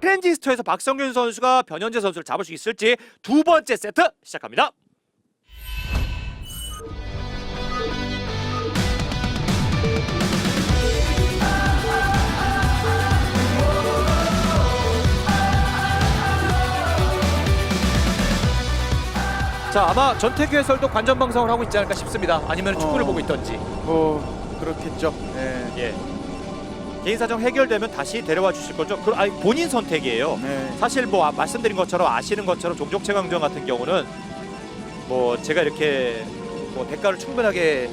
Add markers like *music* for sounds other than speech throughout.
트랜지스터에서 박성균 선수가 변현재 선수를 잡을 수 있을지 두 번째 세트 시작합니다. 자 아마 전태규 해설도 관전 방송을 하고 있지 않을까 싶습니다. 아니면 축구를 어. 보고 있던지. 뭐 그렇겠죠. 네. 예. 개인 사정 해결되면 다시 데려와 주실 거죠? 그 아니 본인 선택이에요. 네. 사실 뭐 아- 말씀드린 것처럼 아시는 것처럼 종족 최강전 같은 경우는 뭐 제가 이렇게 뭐 대가를 충분하게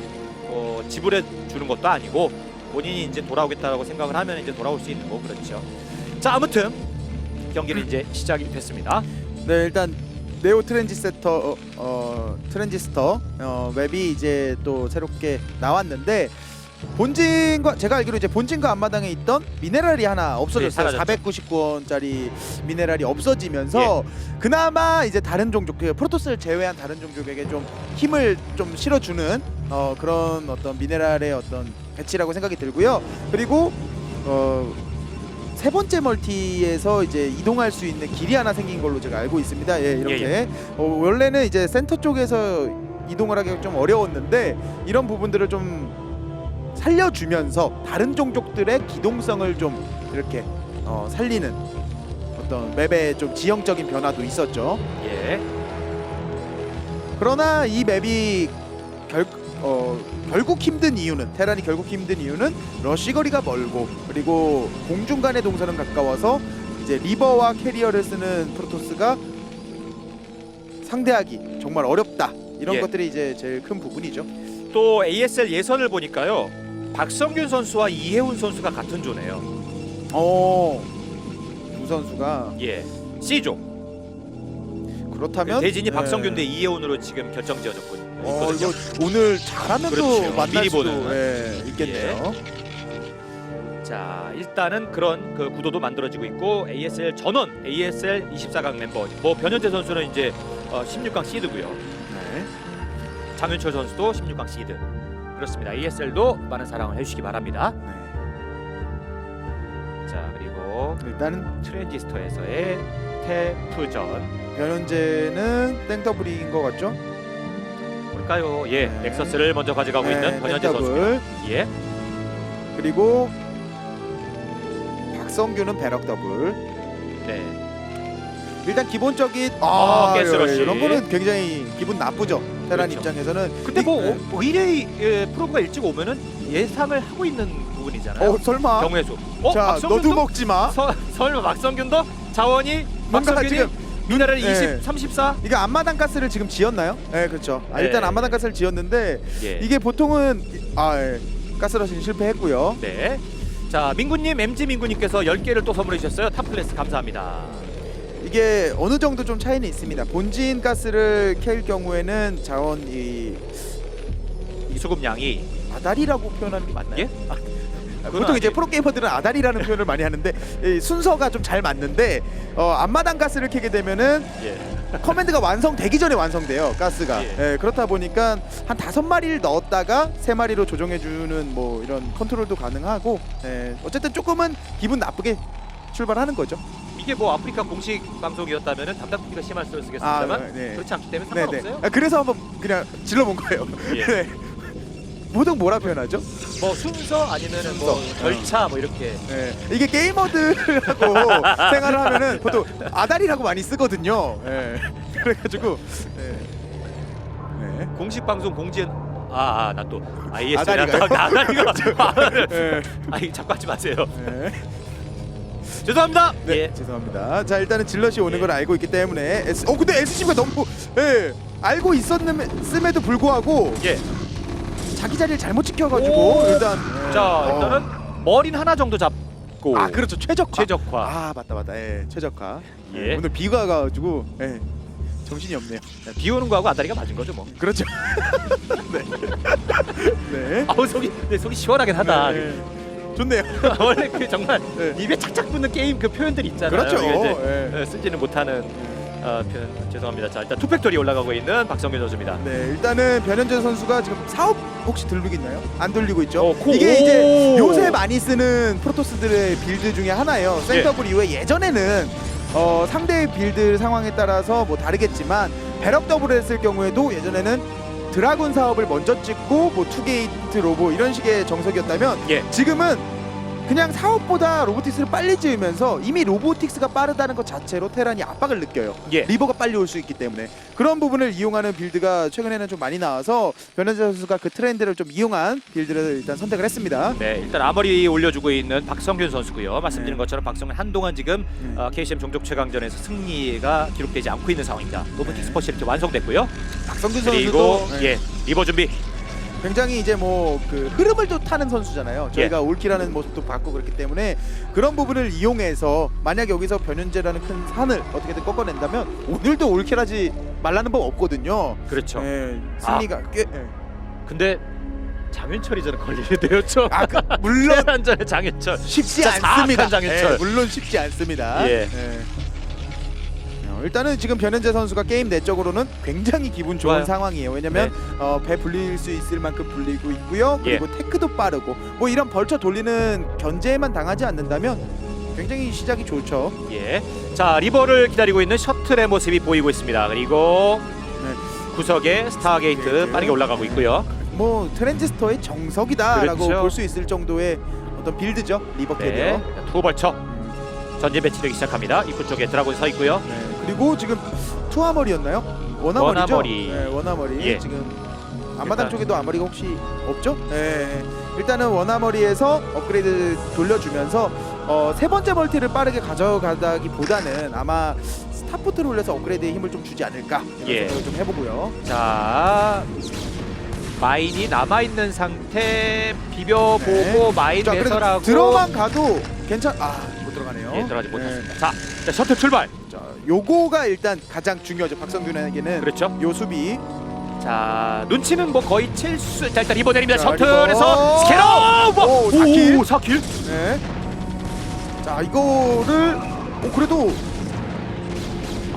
어, 지불해 주는 것도 아니고 본인이 이제 돌아오겠다라고 생각을 하면 이제 돌아올 수 있는 거 그렇죠. 자 아무튼 경기는 이제 시작이 됐습니다. 네 일단 네오 트랜지스터 어, 어, 트랜지스터 어, 웹이 이제 또 새롭게 나왔는데 본진과 제가 알기로 이제 본진과 앞마당에 있던 미네랄이 하나 없어졌어요. 네, 사라졌죠. 499원짜리 미네랄이 없어지면서 그나마 이제 다른 종족 그 프로토스를 제외한 다른 종족에게 좀 힘을 좀 실어주는 어, 그런 어떤 미네랄의 어떤 배치라고 생각이 들고요. 그리고 어, 세 번째 멀티에서 이제 이동할 수 있는 길이 하나 생긴 걸로 제가 알고 있습니다. 예, 이렇게 예, 어, 원래는 이제 센터 쪽에서 이동을 하기가 좀 어려웠는데 이런 부분들을 좀 살려주면서 다른 종족들의 기동성을 좀 이렇게 어, 살리는 어떤 맵의 좀 지형적인 변화도 있었죠. 예. 그러나 이 맵이 결, 어, 결국 힘든 이유는 테란이 결국 힘든 이유는 러시 거리가 멀고 그리고 공중 간의 동선은 가까워서 이제 리버와 캐리어를 쓰는 프로토스가 상대하기 정말 어렵다 이런 예. 것들이 이제 제일 큰 부분이죠. 또 ASL 예선을 보니까요. 박성균 선수와 이혜훈 선수가 같은 조네요. 어, 두 선수가 예. C조. 그렇다면 대진이 네. 박성균 대 이혜훈으로 지금 결정 지어졌거든요. 어, 이거 오늘 잘하면 그렇죠. 또 만날 미리 수도 보는. 예, 있겠네요. 자 일단은 그런 그 구도도 만들어지고 있고 ASL 전원 ASL 24강 멤버 뭐 변현재 선수는 이제 어, 16강 시드고요 네. 장윤철 선수도 16강 시드 그렇습니다 ASL도 많은 사랑을 해주시기 바랍니다 네. 자 그리고 일단은 트랜지스터에서의 태프전 변현재는 땡더블인 것 같죠? 볼까요 예 네. 넥서스를 먼저 가져가고 있는 변현재 선수 더블 예 그리고 박성규는 배럭 더블 네. 일단 기본적인 아, 아, 가스러시. 예, 이런 거는 굉장히 기분 나쁘죠 테란 그렇죠. 입장에서는 근데 뭐 이- 오- 오히려 예, 프로가 일찍 오면은 예상을 하고 있는 부분이잖아요 어 설마 경우의 수 어? 자? 너도 먹지 마 서, 설마 박성균도 자원이 뭔가 박성균이 지금 미나랄 네. 20, 34? 이게 앞마당 가스를 지금 지었나요? 네 그렇죠 아, 네. 일단 앞마당 가스를 지었는데 예. 이게 보통은 아 예. 가스러시는 실패했고요 네. 자 민구님 MG 민구님께서 10개를 또 선물해 주셨어요. 탑 클래스 감사합니다. 이게 어느 정도 좀 차이는 있습니다 본진 가스를 캘 경우에는 자원 이 이 수급량이 아다리라고 표현하는 게 맞나요? 예? 아, 그건 보통 이제. 프로게이머들은 아다리라는 *laughs* 표현을 많이 하는데 이 순서가 좀 잘 맞는데 어, 앞마당 가스를 캐게 되면은 예. 커맨드가 완성되기 전에 완성돼요 가스가 예. 예, 그렇다 보니까 한 다섯 마리를 넣었다가 세 마리로 조정해주는 뭐 이런 컨트롤도 가능하고 예, 어쨌든 조금은 기분 나쁘게 출발하는 거죠 이게 뭐 아프리카 공식 방송이었다면은 담당PD가 심할 수는 쓰겠습니다만 아, 네. 그렇지 않기 때문에 네네 상관없어요. 아, 그래서 한번 그냥 질러본 거예요 *laughs* 예. 네. 보통 뭐라 표현하죠? 뭐 순서 아니면은 뭐 순서. 절차 뭐 이렇게 예, 이게 게이머들하고 *laughs* 생활을 하면은 보통 아다리라고 많이 쓰거든요. 예, *laughs* 그래가지고 예. 예. 공식 방송 공지엔 아나 또 IS 아다리가요? 아다리가 예. 아이 자꾸 하지 마세요. 예. 죄송합니다. 네, 예. 죄송합니다. 자, 일단은 질럿이 오는 예. 걸 알고 있기 때문에 S, 어 근데 SC가 너무 예, 알고 있었음에도 불구하고 예. 자기 자리를 잘못 지켜가지고 오! 일단 예. 자 어. 일단은 머린 하나 정도 잡고 아 그렇죠 최적화. 최적화. 아 맞다 맞다. 예, 최적화. 예. 오늘 비가 가가지고 예, 정신이 없네요. 비 오는 거하고 아다리가 맞은 거죠 뭐. 그렇죠. *laughs* 네. *laughs* 네. 아우 속이 내 속이 시원하긴 하다. 네. 좋네요. *laughs* 원래 그 정말 네. 입에 착착 붙는 게임 그 표현들 있잖아요. 그렇죠. 이제 예. 어, 쓰지는 못하는. 어, 편, 죄송합니다. 자 일단 투팩토리 올라가고 있는 박성균 선수입니다. 네, 일단은 변현재 선수가 지금 사업 혹시 들리고 있나요? 안 돌리고 있죠. 어, 코- 이게 오! 이제 요새 많이 쓰는 프로토스들의 빌드 중에 하나예요. 센터블 이후에 예전에는 어, 상대의 빌드 상황에 따라서 뭐 다르겠지만 배럭 더블을 했을 경우에도 예전에는 드라군 사업을 먼저 찍고 뭐 투게이트 로보 이런 식의 정석이었다면 예. 지금은 그냥 사업보다 로보틱스를 빨리 지으면서 이미 로보틱스가 빠르다는 것 자체로 테란이 압박을 느껴요. 예. 리버가 빨리 올 수 있기 때문에 그런 부분을 이용하는 빌드가 최근에는 좀 많이 나와서 변현재 선수가 그 트렌드를 좀 이용한 빌드를 일단 선택을 했습니다. 네, 일단 아머리 올려주고 있는 박성균 선수고요. 말씀드린 네. 것처럼 박성균 한동안 지금 네. 어, KCM 종족 최강전에서 승리가 기록되지 않고 있는 상황입니다. 로보틱스 네. 퍼실티 완성됐고요. 박성균 그리고 선수도 네, 예 리버 준비. 굉장히 이제 뭐 그 흐름을 또 타는 선수잖아요. 저희가 올킬하는 모습도 봤고 그렇기 때문에 그런 부분을 이용해서 만약 여기서 변현재라는 큰 산을 어떻게든 꺾어낸다면 오늘도 올킬하지 말라는 법 없거든요. 그렇죠. 예, 승리가 꽤. 예. 근데 장윤철이 저는 걸리는데요, 저. 아, 그, 물론 *laughs* 한전의 장윤철. 쉽지 진짜 않습니다. 사악한 장윤철. 예, 물론 쉽지 않습니다. 예. 어, 일단은 지금 변현재 선수가 게임 내적으로는 굉장히 기분 좋은 좋아요. 상황이에요. 왜냐면 네. 어, 배 불릴 수 있을 만큼 불리고 있고요. 예. 그리고 테크도 빠르고 뭐 이런 벌쳐 돌리는 견제에만 당하지 않는다면 굉장히 시작이 좋죠. 예. 자 리버를 기다리고 있는 셔틀의 모습이 보이고 있습니다. 그리고 네. 구석에 스타게이트. 빠르게 올라가고 있고요. 뭐 트랜지스터의 정석이다라고 그렇죠. 볼 수 있을 정도의 어떤 빌드죠. 리버 네. 캐리어. 투벌쳐 음, 전진 배치되기 시작합니다. 입구 쪽에 드라곤 서 있고요. 네. 그리고 지금 투하머리였나요? 원하머리죠? 원하머리. 네, 원하머리. 예. 지금 앞마당 일단- 쪽에도 아머리가 혹시 없죠? 네. 일단은 원하머리에서 업그레이드 돌려주면서 어, 세 번째 멀티를 빠르게 가져가다기보다는 아마 스타포트를 올려서 업그레이드에 힘을 좀 주지 않을까 이런 예. 생각을 좀 해보고요. 자 마인이 남아 있는 상태 비벼보고 네. 마인 자, 그래도 매설하고 들어만 가도 괜찮. 아못 들어가네요. 예, 들어가지 네. 못했습니다. 자, 자 셔틀 출발. 자, 요거가 일단 가장 중요하죠. 박성균에게는 그렇죠. 요 수비. 자 눈치는 뭐 거의 칠수. 자 일단 리버 내립니다. 자, 셔틀에서 리버. 스캐너. 와! 오, 사킬. 오, 사킬. 네. 자 이거를 오, 그래도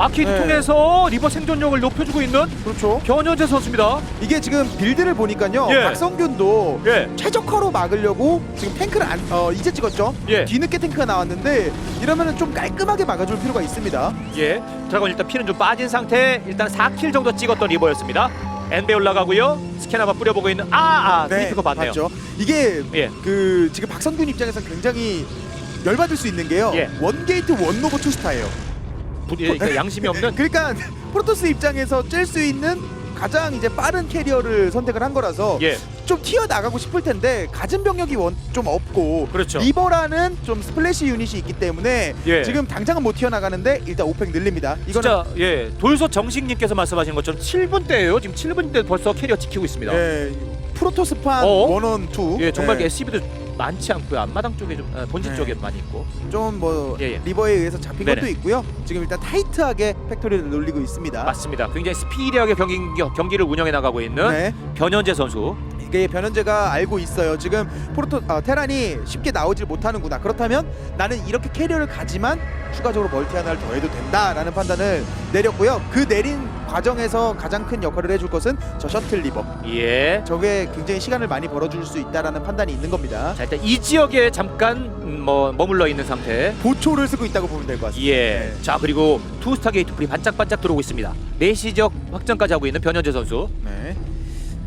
아키드 네. 통해서 리버 생존력을 높여주고 있는 그렇죠. 변현재 선수입니다. 이게 지금 빌드를 보니까요. 예. 박성균도 예, 최적화로 막으려고 지금 탱크를 안, 어, 이제 찍었죠. 예, 뒤늦게 탱크가 나왔는데 이러면은 좀 깔끔하게 막아줄 필요가 있습니다. 예. 드라곤 일단 피는 좀 빠진 상태. 일단 4킬 정도 찍었던 리버였습니다. 엔베 올라가고요. 스캐너만 뿌려보고 있는 아, 아, 트리플거 봤네요. 봤죠. 이게 예, 그 지금 박성균 입장에서 굉장히 열받을 수 있는 게요. 예. 원 게이트 원노브 투스타예요. 부- 예, 그러니까 양심이 없는. 그러니까 프로토스 입장에서 찔 수 있는 가장 이제 빠른 캐리어를 선택을 한 거라서 예, 좀 튀어 나가고 싶을 텐데 가진 병력이 원, 좀 없고 그렇죠. 리버라는 좀 스플래시 유닛이 있기 때문에 예. 지금 당장은 못 튀어 나가는데 일단 오펙 늘립니다. 이거는 진짜 예 돌소 정식님께서 말씀하신 것처럼 7분 대예요. 지금 7분 대 벌써 캐리어 지키고 있습니다. 예, 예, 프로토스판 어? 원원 투 정말 예, SCB도 많지 않고요. 앞마당 쪽에 좀 아, 본진 네. 쪽에 많이 있고. 좀 뭐 예, 예. 리버에 의해서 잡힌 네네. 것도 있고요. 지금 일단 타이트하게 팩토리를 놀리고 있습니다. 맞습니다. 굉장히 스피디하게 경기, 경기를 운영해 나가고 있는 네. 변현재 선수. 이게 변현재가 알고 있어요. 지금 프로토 아, 테란이 쉽게 나오질 못하는구나. 그렇다면 나는 이렇게 캐리어를 가지만 추가적으로 멀티 하나를 더해도 된다라는 판단을 내렸고요. 그 내린 과정에서 가장 큰 역할을 해줄 것은 저 셔틀 리버. 예. 저게 굉장히 시간을 많이 벌어줄 수 있다라는 판단이 있는 겁니다. 자 일단 이 지역에 잠깐 음, 뭐 머물러 있는 상태. 보초를 쓰고 있다고 보면 될 것 같습니다. 예. 자 그리고 투스타 게이트 불이 반짝반짝 들어오고 있습니다. 내시적 확정까지 하고 있는 변현재 선수. 네.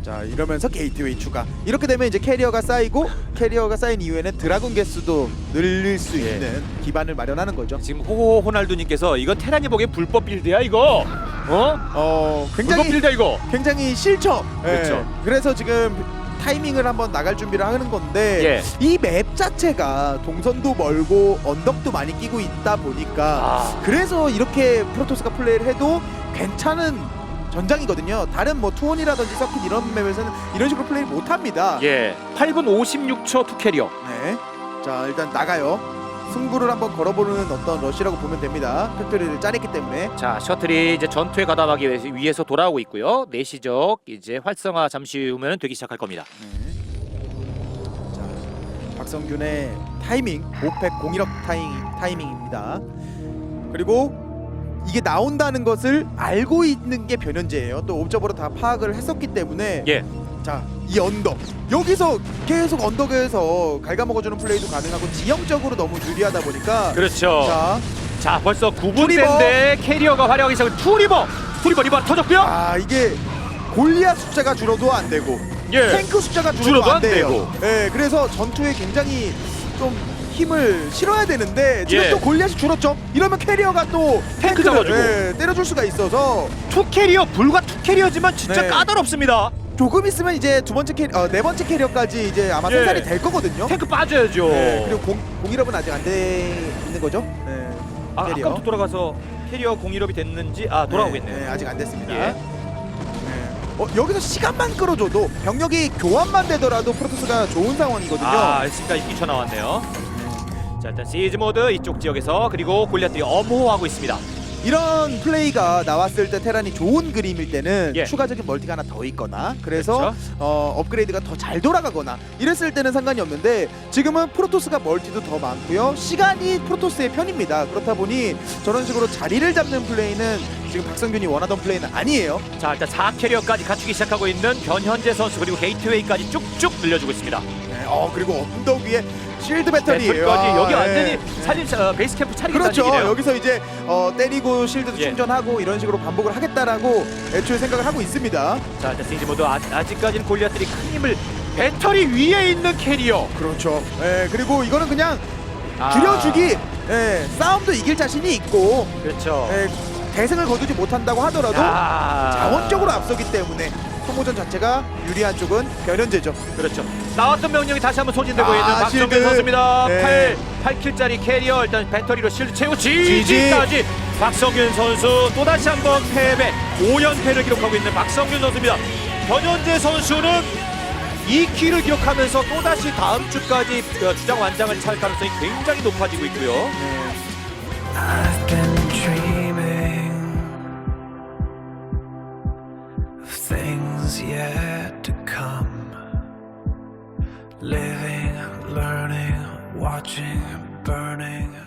자 이러면서 게이트웨이 추가. 이렇게 되면 이제 캐리어가 쌓이고 캐리어가 쌓인 이후에는 드라군 개수도 늘릴 수 예. 있는 기반을 마련하는 거죠. 지금 호호 호날두님께서 이건 테란이 보기엔 불법 빌드야 이거. 어? 어 불법 굉장히 빌드야 이거. 굉장히 싫죠. 그렇죠. 예. 그래서 지금 타이밍을 한번 나갈 준비를 하는 건데 예. 이 맵 자체가 동선도 멀고 언덕도 많이 끼고 있다 보니까 아. 그래서 이렇게 프로토스가 플레이를 해도 괜찮은 전장이거든요. 다른 뭐 투혼이라든지 서킷 이런 맵에서는 이런 식으로 플레이를 못 합니다. 예. 8분 56초 투 캐리어. 네. 자 일단 나가요. 승부를 한번 걸어보는 어떤 러시라고 보면 됩니다. 팩토리를 짜냈기 때문에 자 셔틀이 이제 전투에 가담하기 위해서 돌아오고 있고요. 내시적 이제 활성화 잠시 후면 되기 시작할 겁니다. 네. 자, 박성균의 타이밍, 오펙 공일억 타이밍, 타이밍입니다. 그리고 이게 나온다는 것을 알고 있는 게 변현재예요. 또 옵저버로 다 파악을 했었기 때문에 예. 자, 이 언덕 여기서 계속 언덕에서 갉아먹어주는 플레이도 가능하고 지형적으로 너무 유리하다 보니까 그렇죠. 자, 자, 벌써 9분 투리버. 대인데 캐리어가 활약하기 시작한 투리버. 투리버 리버 터졌고요. 아 이게 골리앗 숫자가 줄어도 안 되고 예. 탱크 숫자가 줄어도, 줄어도 안 안 돼요. 예, 그래서 전투에 굉장히 좀 힘을 실어야 되는데 지금 예. 또 골리앗이 줄었죠. 이러면 캐리어가 또 탱크 탱크를, 잡아주고. 예, 때려줄 수가 있어서 투 캐리어 불과 투 캐리어지만 진짜 네. 까다롭습니다. 조금 있으면 이제 두 번째 캐리, 어, 네 번째 캐리어까지 이제 아마 예. 생산이 될 거거든요. 탱크 빠져야죠. 네, 그리고 공, 공일업은 아직 안 돼 있는 거죠. 네, 아, 캐리어. 아까부터 돌아가서 캐리어 공일업이 됐는지 아 돌아오고 있네요. 네, 아직 안 됐습니다. 예. 네. 어, 여기서 시간만 끌어줘도 병력이 교환만 되더라도 프로토스가 좋은 상황이거든요. 아, 지금까지 뛰쳐 나왔네요. 자, 일단 시즈 모드 이쪽 지역에서 그리고 골리앗들이 엄호하고 있습니다. 이런 플레이가 나왔을 때 테란이 좋은 그림일 때는 예. 추가적인 멀티가 하나 더 있거나 그래서 그렇죠. 어, 업그레이드가 더 잘 돌아가거나 이랬을 때는 상관이 없는데 지금은 프로토스가 멀티도 더 많고요 시간이 프로토스의 편입니다 그렇다 보니 저런 식으로 자리를 잡는 플레이는 지금 박성균이 원하던 플레이는 아니에요 자, 일단 4캐리어까지 갖추기 시작하고 있는 변현재 선수 그리고 게이트웨이까지 쭉쭉 늘려주고 있습니다. 네, 어 그리고 언덕 위에 실드 배터리 배터리까지 아, 여기 예. 완전히 살림 어, 베이스 캠프 차리겠다는 그렇죠 얘기네요. 여기서 이제 어, 때리고 실드도 예. 충전하고 이런 식으로 반복을 하겠다라고 애초에 생각을 하고 있습니다 자, 일단 시즈 모드 아, 아직까지는 골리앗들이 큰 힘을 배터리 위에 있는 캐리어. 그렇죠 예, 그리고 이거는 그냥 아, 줄여주기 예, 싸움도 이길 자신이 있고 그렇죠. 예, 대승을 거두지 못한다고 하더라도 야. 자원적으로 앞서기 때문에 소모전 자체가 유리한 쪽은 변현재죠 그렇죠. 나왔던 명령이 다시 한번 소진되고 아, 있는 박정민 실드. 선수입니다. 네. 8, 8킬짜리 캐리어 일단 배터리로 실드 채우 지지. 지지까지 박성균 선수 또 다시 한번 패배 5연패를 기록하고 있는 박성균 선수입니다. 변현재 선수는 2킬을 기록하면서 또 다시 다음 주까지 어, 주장 완장을 찰 가능성이 굉장히 높아지고 있고요. 네. I've been dreaming watching and burning.